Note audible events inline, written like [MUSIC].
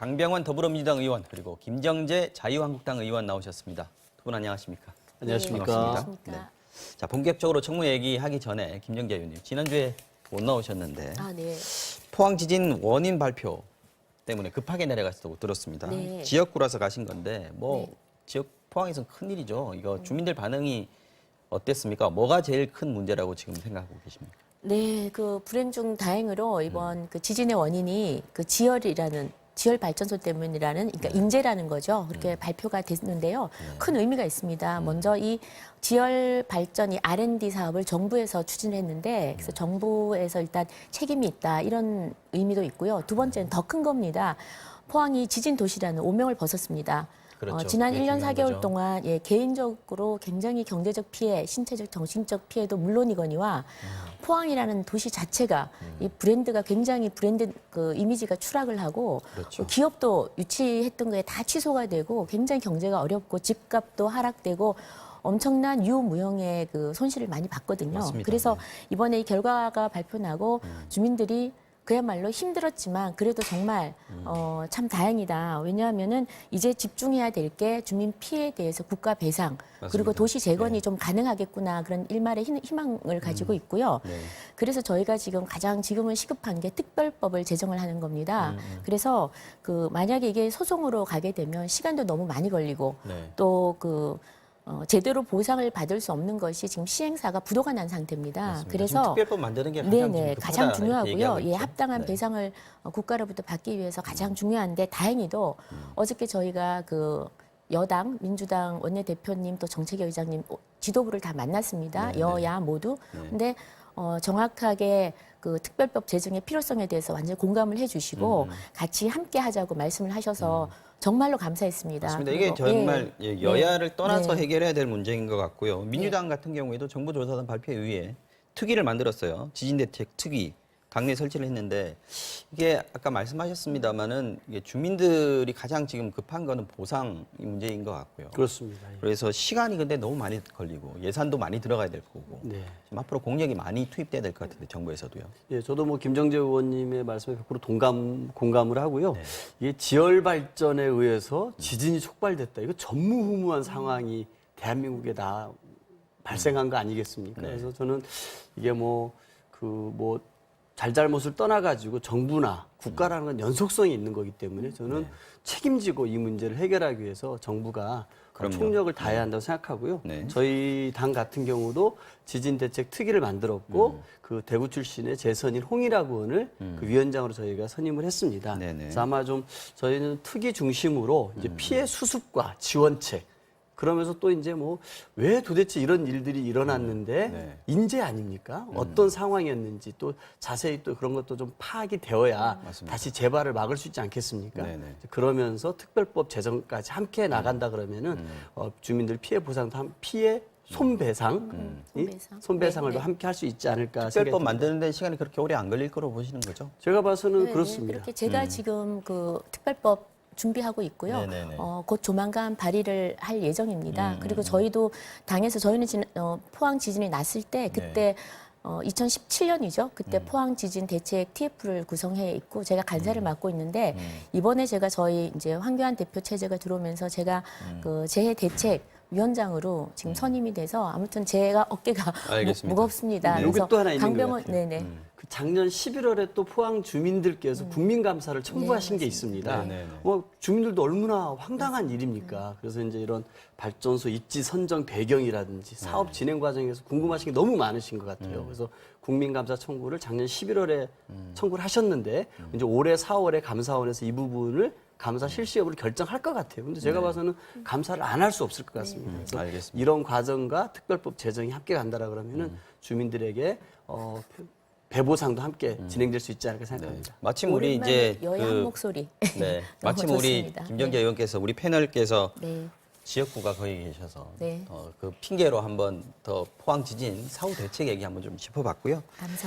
강병원 더불어민주당 의원 그리고 김정재 자유한국당 의원 나오셨습니다. 두 분 안녕하십니까? 안녕하십니까. 반갑습니다. 안녕하십니까. 자 본격적으로 청문 얘기하기 전에 김정재 의원님 지난주에 못 나오셨는데 아, 네. 포항 지진 원인 발표 때문에 급하게 내려갔다고 들었습니다. 네. 지역구라서 가신 건데 뭐 네. 지역 포항에서는 큰 일이죠. 이거 주민들 반응이 어땠습니까? 뭐가 제일 큰 문제라고 지금 생각하고 계십니까? 네, 그 불행 중 다행으로 이번 그 지진의 원인이 그 지열이라는 지열 발전소 때문이라는 그러니까 인재라는 거죠. 그렇게 발표가 됐는데요. 큰 의미가 있습니다. 먼저 이 지열 발전이 R&D 사업을 정부에서 추진했는데 그래서 정부에서 일단 책임이 있다 이런 의미도 있고요. 두 번째는 더 큰 겁니다. 포항이 지진 도시라는 오명을 벗었습니다. 그렇죠. 어, 지난 그게 1년 중요한 4개월 거죠. 동안 예, 개인적으로 굉장히 경제적 피해, 신체적, 정신적 피해도 물론이거니와 포항이라는 도시 자체가 이 브랜드가 굉장히 브랜드 그 이미지가 추락을 하고 그렇죠. 어, 기업도 유치했던 게다 취소가 되고 굉장히 경제가 어렵고 집값도 하락되고 엄청난 유무형의 그 손실을 많이 봤거든요. 맞습니다. 그래서 네. 이번에 이 결과가 발표나고 주민들이 그야말로 힘들었지만 그래도 정말 어, 참 다행이다. 왜냐하면은 이제 집중해야 될 게 주민 피해에 대해서 국가 배상 그리고 맞습니다. 도시 재건이 네. 좀 가능하겠구나 그런 일말의 희- 희망을 가지고 있고요. 네. 그래서 저희가 지금 가장 지금은 시급한 게 특별법을 제정을 하는 겁니다. 음, 그래서 그 만약에 이게 소송으로 가게 되면 시간도 너무 많이 걸리고 네. 또 그 어, 제대로 보상을 받을 수 없는 것이 지금 시행사가 부도가 난 상태입니다. 맞습니다. 그래서 특별법 만드는 게 가장 네네 가장 중요하고요. 예. 합당한 네. 배상을 어, 국가로부터 받기 위해서 가장 중요한데 다행히도 음. 어저께 저희가 그 여당 민주당 원내대표님 또 정책위 의장님 어, 지도부를 다 만났습니다. 네, 여야 모두. 네. 근데 어, 정확하게 그 특별법 제정의 필요성에 대해서 완전히 공감을 해주시고 음. 같이 함께 하자고 말씀을 하셔서 정말로 감사했습니다. 맞습니다. 이게 그리고, 정말 예, 예, 여야를 네, 떠나서 네. 해결해야 될 문제인 것 같고요. 민주당 같은 경우에도 정부조사단 발표에 의해 특위를 만들었어요. 지진 대책 특위. 당내 설치를 했는데 이게 아까 말씀하셨습니다마는 이게 주민들이 가장 지금 급한 거는 보상이 문제인 것 같고요. 그렇습니다. 예. 그래서 시간이 근데 너무 많이 걸리고 예산도 많이 들어가야 될 거고 네. 지금 앞으로 공력이 많이 투입돼야 될 것 같은데 정부에서도요. 예, 저도 뭐 김정재 의원님의 말씀에 100% 동감 공감을 하고요. 네. 이게 지열 발전에 의해서 지진이 촉발됐다. 이거 전무후무한 상황이 대한민국에 다 발생한 거 아니겠습니까? 네. 그래서 저는 이게 뭐 그뭐 잘잘못을 떠나가지고 정부나 국가라는 건 연속성이 있는 거기 때문에 저는 네. 책임지고 이 문제를 해결하기 위해서 정부가 그럼요. 총력을 다해야 한다고 생각하고요. 네. 저희 당 같은 경우도 지진 대책 특위를 만들었고 음. 그 대구 출신의 재선인 홍일학 의원을 그 위원장으로 저희가 선임을 했습니다. 네네. 그래서 아마 좀 저희는 특위 중심으로 이제 피해 수습과 지원책 그러면서 또 이제 뭐 왜 도대체 이런 일들이 일어났는데 네. 인재 아닙니까? 어떤 상황이었는지 또 자세히 또 그런 것도 좀 파악이 되어야 맞습니다. 다시 재발을 막을 수 있지 않겠습니까? 네네. 그러면서 특별법 제정까지 함께 나간다 그러면은 어, 주민들 피해 보상도 함, 피해 손배상, 이 손배상. 손배상을 네, 네. 함께 할 수 있지 않을까 특별법 생각이 듭니다. 만드는데 시간이 그렇게 오래 안 걸릴 거로 보시는 거죠? 제가 봐서는 네, 그렇습니다. 그렇게 제가 지금 그 특별법 준비하고 있고요. 음. 네네네. 어, 곧 조만간 발의를 할 예정입니다. 음, 그리고 음, 저희도 당에서 저희는 진, 어, 포항 지진이 났을 때 그때 네. 어, 2017년이죠. 그때 음. 포항 지진 대책 TF를 구성해 있고 제가 간사를 맡고 있는데 음. 이번에 제가 저희 이제 황교안 대표 체제가 들어오면서 제가 음. 그 재해 대책 위원장으로 지금 선임이 돼서 아무튼 제가 어깨가. 무, 무겁습니다. 네, 그래서 강병원. 네네. 음. 그 작년 11월에 또 포항 주민들께서 국민 감사를 첨부하신 네, 게 있습니다. 네, 네, 네. 뭐 주민들도 얼마나 황당한 일입니까? 그래서 이제 이런 발전소 입지 선정 배경이라든지 사업 진행 과정에서 궁금하신 게 너무 많으신 것 같아요. 그래서 국민 감사 청구를 작년 11월에 청구를 하셨는데 이제 올해 4월에 감사원에서 이 부분을 감사 실시 여부를 결정할 것 같아요. 근데 제가 봐서는 감사를 안 할 수 없을 것 같습니다. 음, 그래서 알겠습니다. 이런 과정과 특별법 제정이 함께 간다라 그러면은 주민들에게 어, 배보상도 함께 진행될 수 있지 않을까 네. 생각합니다. 마침 우리 이제 여야 그한 목소리. 네. [LAUGHS] 너무 마침 우리 좋습니다. 김정재 네. 의원께서 우리 패널께서 네. 지역구가 거기 계셔서 네. 어, 그 핑계로 한번 더 포항 지진 사후 대책 얘기 한번 좀 짚어봤고요. 감사.